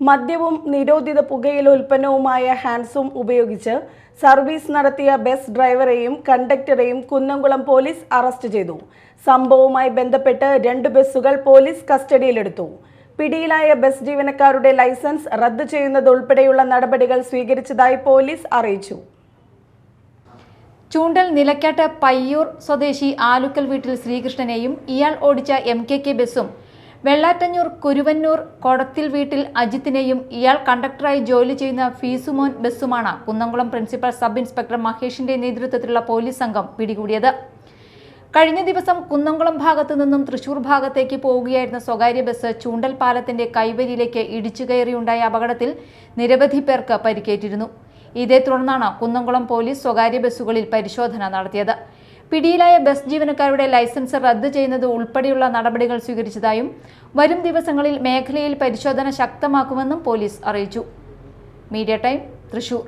മദ്യവും നിരോധിത പുകയില ഉൽപ്പന്നവുമായ ഹാൻസും ഉപയോഗിച്ച് സർവീസ് നടത്തിയ ബസ് ഡ്രൈവറെയും കണ്ടക്ടറെയും കുന്നംകുളം പോലീസ് അറസ്റ്റ് ചെയ്തു. സംഭവവുമായി ബന്ധപ്പെട്ട് രണ്ട് ബസ്സുകൾ പോലീസ് കസ്റ്റഡിയിലെടുത്തു. പിടിയിലായ ബസ് ജീവനക്കാരുടെ ലൈസൻസ് റദ്ദു ചെയ്യുന്നതുൾപ്പെടെയുള്ള നടപടികൾ സ്വീകരിച്ചതായി പോലീസ് അറിയിച്ചു. ചൂണ്ടൽ നിലക്കാട്ട് പയ്യൂർ സ്വദേശി ആലുക്കൽ വീട്ടിൽ ശ്രീകൃഷ്ണനെയും ഇയാൾ ഓടിച്ച എം കെ കെ ബസ്സും വെള്ളാറ്റഞ്ഞൂർ കുരുവന്നൂർ കൊടത്തിൽ വീട്ടിൽ അജിത്തിനെയും ഇയാൾ കണ്ടക്ടറായി ജോലി ചെയ്യുന്ന ഫീസുമോൻ ബസ്സുമാണ് കുന്നംകുളം പ്രിൻസിപ്പൽ സബ് ഇൻസ്പെക്ടർ മഹേഷിന്റെ നേതൃത്വത്തിലുള്ള പോലീസ് സംഘം പിടികൂടിയത്. കഴിഞ്ഞ ദിവസം കുന്നംകുളം ഭാഗത്തു നിന്നും തൃശൂർ ഭാഗത്തേക്ക് പോവുകയായിരുന്ന സ്വകാര്യ ബസ് ചൂണ്ടൽ പാലത്തിന്റെ കൈവരിയിലേക്ക് ഇടിച്ചു കയറിയുണ്ടായ അപകടത്തിൽ നിരവധി പേർക്ക് പരിക്കേറ്റിരുന്നു. ഇതേ തുടർന്നാണ് കുന്നംകുളം പോലീസ് സ്വകാര്യ ബസ്സുകളിൽ പരിശോധന നടത്തിയത്. പിടിയിലായ ബസ് ജീവനക്കാരുടെ ലൈസൻസ് റദ്ദ് ചെയ്യുന്നത് ഉൾപ്പെടെയുള്ള നടപടികൾ സ്വീകരിച്ചതായും വരും ദിവസങ്ങളിൽ മേഖലയിൽ പരിശോധന ശക്തമാക്കുമെന്നും പോലീസ് അറിയിച്ചു. Media time Thrissur.